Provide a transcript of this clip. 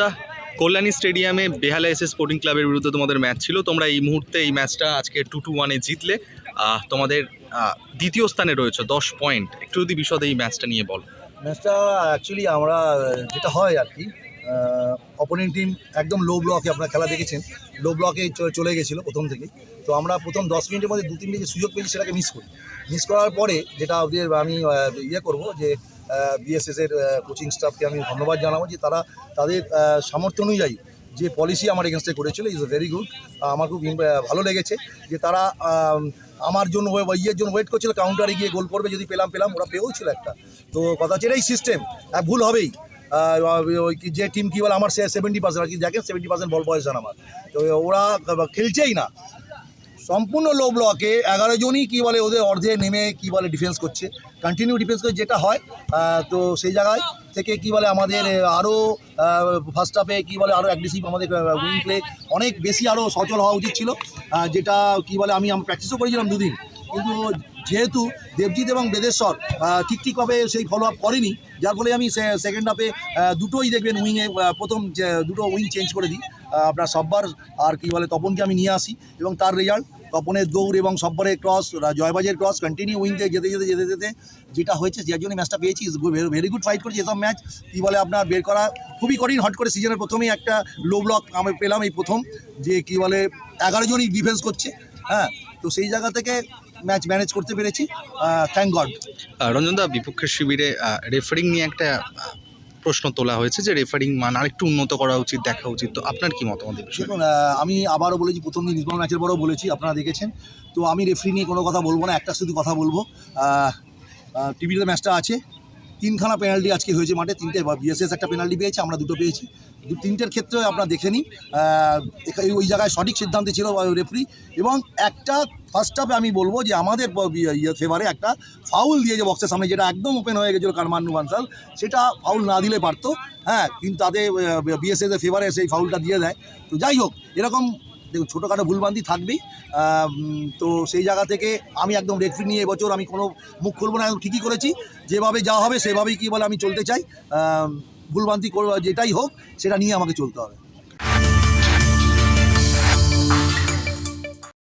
দা কল্যাণী স্টেডিয়ামে বেহালা S sporting ক্লাবের বিরুদ্ধে তোমাদের ম্যাচ ছিল। তোমরা এই মুহূর্তে এই ম্যাচটা আজকে টু টু ওয়ানে জিতলে। তোমাদের দ্বিতীয় স্থানে রয়েছে, দশ পয়েন্ট একটু যদি বিশদে এই ম্যাচটা নিয়ে বল। ম্যাচটা অ্যাকচুয়ালি আমরা, যেটা হয় আর কি অপোনেন্ট টিম একদম লো ব্লকে আপনারা খেলা দেখেছেন। লো ব্লকে চলে গেছিল প্রথম থেকে তো আমরা প্রথম দশ মিনিটের মধ্যে দু তিনটে যে সুযোগ পেয়েছি সেটাকে মিস করি। মিস করার পরে যেটা আমি ইয়ে করব যে বিএসএস এর কোচিং স্টাফকে আমি ধন্যবাদ জানাব যে তারা তাদের সামর্থ্য অনুযায়ী যে পলিসি আমার এগেনস্টে করেছিল ইজ ভেরি গুড আমার খুব ভালো লেগেছে যে তারা আমার জন্য ইয়ের জন্য ওয়েট করছিল কাউন্টারে গিয়ে গোল করবে, যদি পেলাম পেলাম, ওরা পেয়েও ছিল একটা। তো কথা হচ্ছে এটাই সিস্টেম ভুল হবেই। ওই যে টিম কী বলে, আমার সে সেভেন্টি পার্সেন্ট আর কি দেখেন সেভেন্টি পার্সেন্ট বল পয়সা আমার। তো ওরা খেলছেই না। সম্পূর্ণ লো ব্লকে এগারো জনই কী বলে ওদের অর্ধে নেমে কী বলে ডিফেন্স করছে। কন্টিনিউ ডিফেন্স করে যেটা হয় তো সেই জায়গায় থেকে কী বলে আমাদের আরও ফার্স্ট হাফে কী বলে আরও অ্যাগ্রেসিভ আমাদের উইং প্লে অনেক বেশি আরও সচল হওয়া উচিত ছিল। যেটা কী বলে আমি প্র্যাকটিসও করেছিলাম দুদিন। কিন্তু যেহেতু দেবজিৎ এবং বেদেশ্বর ঠিক ঠিকভাবে সেই ফলো আপ করেনি, যার ফলে আমি সেকেন্ড হাফে দুটোই দেখবেন উইংয়ে প্রথম দুটো উইং চেঞ্জ করে দিই। আপনার সব্বার আর কি বলে তপনকে আমি নিয়ে আসি এবং তার রেজাল্ট তপনের দৌড় এবং সব্বরের ক্রস জয়বাজের ক্রস কন্টিনিউ উইংতে যেতে যেতে যেতে যেতে যেটা হয়েছে যার জন্য ম্যাচটা পেয়েছি ভেরি গুড ফাইট করেছি এসব ম্যাচ কী বলে আপনার বের করা খুবই কঠিন, হট করে সিজনের প্রথমেই একটা লো ব্লক আমি পেলাম এই প্রথম, যে কী বলে এগারো জনই ডিফেন্স করছে হ্যাঁ তো সেই জায়গা থেকে ম্যাচ ম্যানেজ করতে পেরেছি থ্যাংক গড রঞ্জন দা, বিপক্ষের শিবিরে রেফারিং নিয়ে একটা প্রশ্ন তোলা হয়েছে যে রেফারিং মান আরেকটু উন্নত করা উচিত, দেখা উচিত। তো আপনার কি মতামত দেখুন আমি আবারও বলেছি, প্রথম দিন ইসবল ম্যাচের পরেও বলেছি, আপনারা দেখেছেন। তো আমি রেফারি নিয়ে কোনো কথা বলব না, একটা শুধু কথা বলব। টিভিতে ম্যাচটা আছে। তিনখানা পেনাল্টি আজকে হয়েছে মাঠে, তিনটে বিএসএস একটা পেনাল্টি পেয়েছে, আমরা দুটো পেয়েছি। দু তিনটের ক্ষেত্রে আপনারা দেখে এখা- ওই জায়গায় সঠিক সিদ্ধান্ত ছিল রেফারি এবং একটা ফার্স্ট হাফে আমি বলব যে আমাদের ইয়ে- ইয়ে ফেভারে একটা ফাউল দিয়েছে বক্সের সামনে, যেটা একদম ওপেন হয়ে গেছিল কারমান্নু বানসাল। সেটা ফাউল না দিলে পারতো হ্যাঁ কিন্তু তাদের বিএসএস এর ফেভারে সেই ফাউলটা দিয়ে দেয়। তো যাই হোক, এরকম, দেখুন, ছোটোখাটো ভুলবান্দি থাকবেই। তো সেই জায়গা থেকে আমি একদম রেফারি নিয়ে এবছর আমি কোনো মুখ খুলবো না ঠিকই করেছি। যেভাবে যা হবে, সেভাবেই কী বলে আমি চলতে চাই। ভুলবান্তি যেটাই হোক, সেটা নিয়ে আমাকে চলতে হবে।